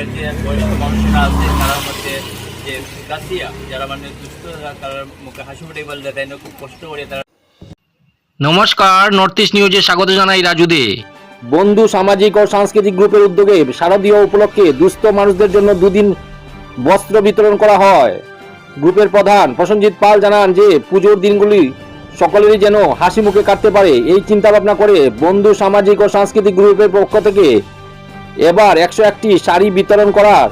গ্রামের যে বয়স্ক মানুষরা আছে তার মধ্যে যে যারা মানে দুস্থ তার মুখে হাসি ফুটে বলতে তাই খুব কষ্ট করে তারা নমস্কার নর্থ ইস্ট নিউজে স্বাগত জানাই রাজু দে। বন্ধু সামাজিক ও সাংস্কৃতিক গ্রুপের উদ্যোগে শারদীয় উপলক্ষে দুস্থ মানুষদের জন্য দুদিন বস্ত্র বিতরণ করা হয়। গ্রুপের প্রধান প্রসঞ্জিৎ পাল জানান যে পুজোর দিনগুলি সকলেরই যেন হাসি মুখে কাটতে পারে এই চিন্তা ভাবনা করে বন্ধু সামাজিক ও সাংস্কৃতিক গ্রুপের পক্ষ থেকে এবার একশো একটি শাড়ি বিতরণ করার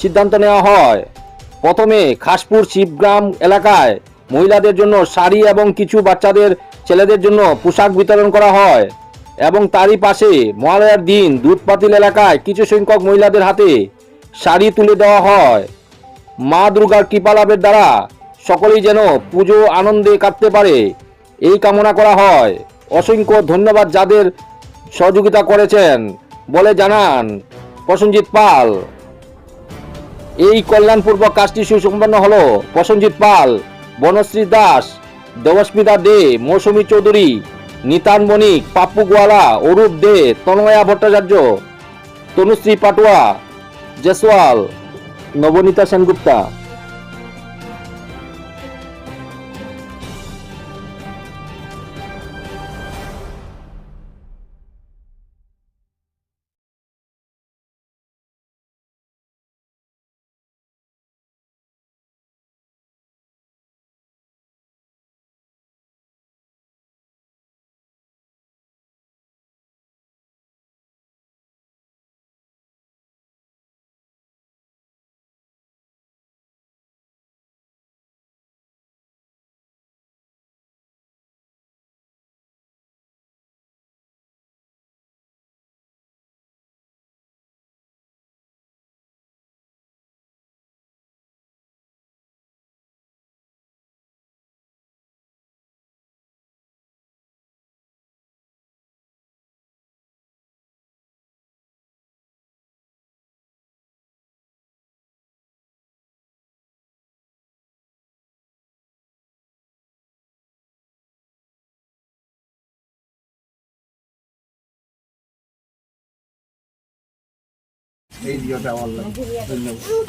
সিদ্ধান্ত নেওয়া হয়। প্রথমে খাসপুর শিবগ্রাম এলাকায় মহিলাদের জন্য শাড়ি এবং কিছু বাচ্চাদের ছেলেদের জন্য পোশাক বিতরণ করা হয় এবং তারই পাশে মহালয়ার দিন দুধপাতিল এলাকায় কিছু সংখ্যক মহিলাদের হাতে শাড়ি তুলে দেওয়া হয়। মা দুর্গার কৃপা লাভের দ্বারা সকলেই যেন পুজো আনন্দে কাটতে পারে, এই কামনা করা হয়। অসংখ্য ধন্যবাদ যাদের সহযোগিতা করেছেন। বলে জানান প্রসঞ্জিৎ পাল। এই কল্যাণপূর্বক কাজটি সুসম্পন্ন হল। প্রসঞ্জিৎ পাল, বনশ্রী দাস, দেবস্মিতা দে, মৌসুমী চৌধুরী, নিতান বণিক পাপ্পু গোয়ালা, অরূপ দে, তন্ময়া ভট্টাচার্য, তনুশ্রী পাটুয়া, জেসওয়াল, নবনীতা সেনগুপ্তা।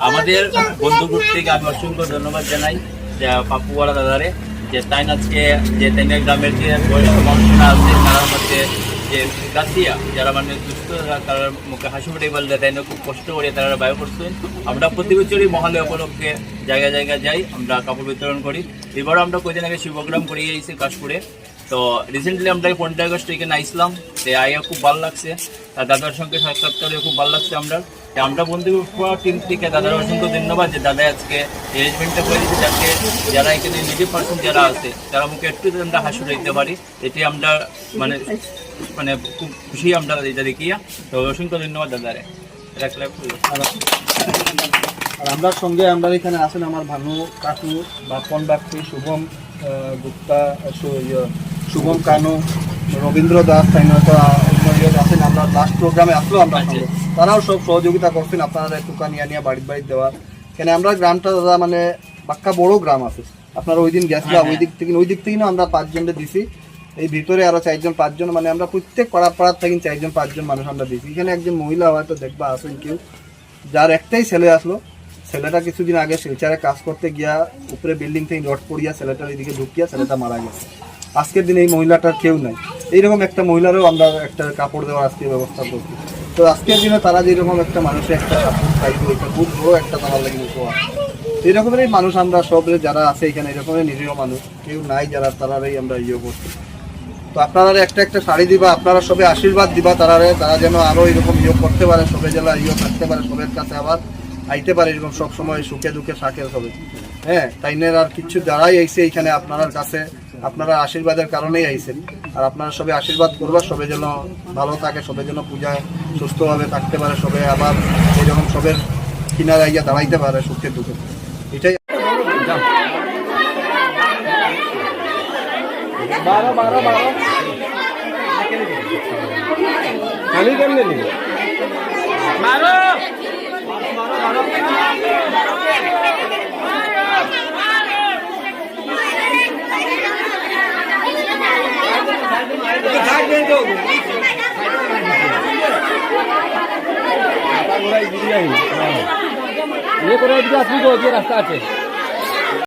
আমাদের বন্ধু গ্রুপ থেকে আমি অসংখ্য ধন্যবাদ জানাই, যে পাপ্পুওয়ালা দাদারে, যে তাই আজকে যে তেনে গ্রামের যে বয়স্ক মানুষরা আছে, তার মধ্যে যে গাছিয়া, যারা মানে দুস্থ তারা মুখে হাসি ফুটে বলতে তাই খুব কষ্ট করে তারা ব্যয় করছেন। আমরা প্রতি বছরই মহালয়া উপলক্ষে জায়গায় জায়গায় যাই, আমরা কাপড় বিতরণ করি। এবারও আমরা কয়েকদিন আগে শিবগ্রাম করিয়ে এসেছি কাশপুরে। তো রিসেন্টলি আমরা পনেরোই আগস্ট এখানে আইসলাম তো আইয়া খুব ভালো লাগছে। আর দাদার সঙ্গে সাক্ষাৎ করে খুব ভালো লাগছে আমরা। আমরা বন্ধু টিম থেকে দাদার অসংখ্য ধন্যবাদ যে দাদা আজকে অ্যারেঞ্জমেন্টটা করে দিচ্ছে যাতে যারা এখানে নিজে পার্সন যারা আছে, তারা মুখে একটু আমরা হাসি দিতে পারি। এটি আমরা মানে মানে খুব খুশি আমরা এটা দেখিয়া তো অসংখ্য ধন্যবাদ দাদারে। রাখলে আর আমরা সঙ্গে আমরা এখানে আছেন আমার ভানু কাকু, বাপন বাগচি শুভম গুপ্তা, সু- শুভম কানু রবীন্দ্র দাস আছেন। আমরা লাস্ট প্রোগ্রামে আসলো আমরা। তারাও সব সহযোগিতা করছেন। আপনারা একটু নিয়ে নিয়ে বাড়ি বাড়ি দেওয়া। কেন আমরা গ্রামটা দাদা মানে বাক্কা বড় গ্রাম আছে। আপনারা ওই দিন গেছিলাম হ্যাঁ, ওই দিক থেকে ওই দিক থেকে না আমরা পাঁচজনকে দিছি। এই ভিতরে আরও চারজন পাঁচজন মানে আমরা প্রত্যেক পাড়া পাড়ার থেকে চারজন পাঁচজন মানুষ আমরা দিছি। এখানে একজন মহিলা হয়তো দেখবা আসেন কেউ। যার একটাই ছেলে আসলো। ছেলেটা কিছুদিন আগে শিলচারে কাজ করতে গিয়া উপরে বিল্ডিং থেকে রড পড়িয়া ছেলেটার এদিকে ঢুকিয়া ছেলেটা মারা গেছে। আজকের দিনে এই মহিলাটার কেউ নাই। এইরকম একটা মহিলারও আমরা একটা কাপড় দেওয়ার আজকে ব্যবস্থা করছি। তো আজকের দিনে তারা যেরকম একটা মানুষের একটা কাপড় পাইবে এটা খুব বড় একটা তারা লাগে উপহার এই রকমেরই মানুষ আমরা সব যারা আছে এখানে এরকমের নিরীহ মানুষ। কেউ নাই যারা তারারই আমরা ইয়ে করছি। তো আপনারা একটা একটা শাড়ি দিবা, আপনারা সবে আশীর্বাদ দিবা তারারে, তারা যেন আরও এরকম ইয়ে করতে পারে, সবে যেন ইয়ে থাকতে পারে, সবের কাছে আবার আইতে পারে, এরকম সব সময় সুখে দুঃখে থাকে সবে। হ্যাঁ তাইনের আর কিছু যারাই আইছে এইখানে আপনার কাছে আপনারা আশীর্বাদের কারণেই আইছেন। আর আপনারা সবে আশীর্বাদ করবা সবাই যেন ভালো থাকে সবাই যেন পূজায় সুস্থভাবে থাকতে পারে সবে আবার এইরকম সবের কিনারে গিয়ে দাঁড়াইতে পারে সুখে দুঃখে এটাই বারো বারো বারো। খালি কেমনে নিবে? থাকবেন করে এদিকে আসবি তো যে রাস্তা আছে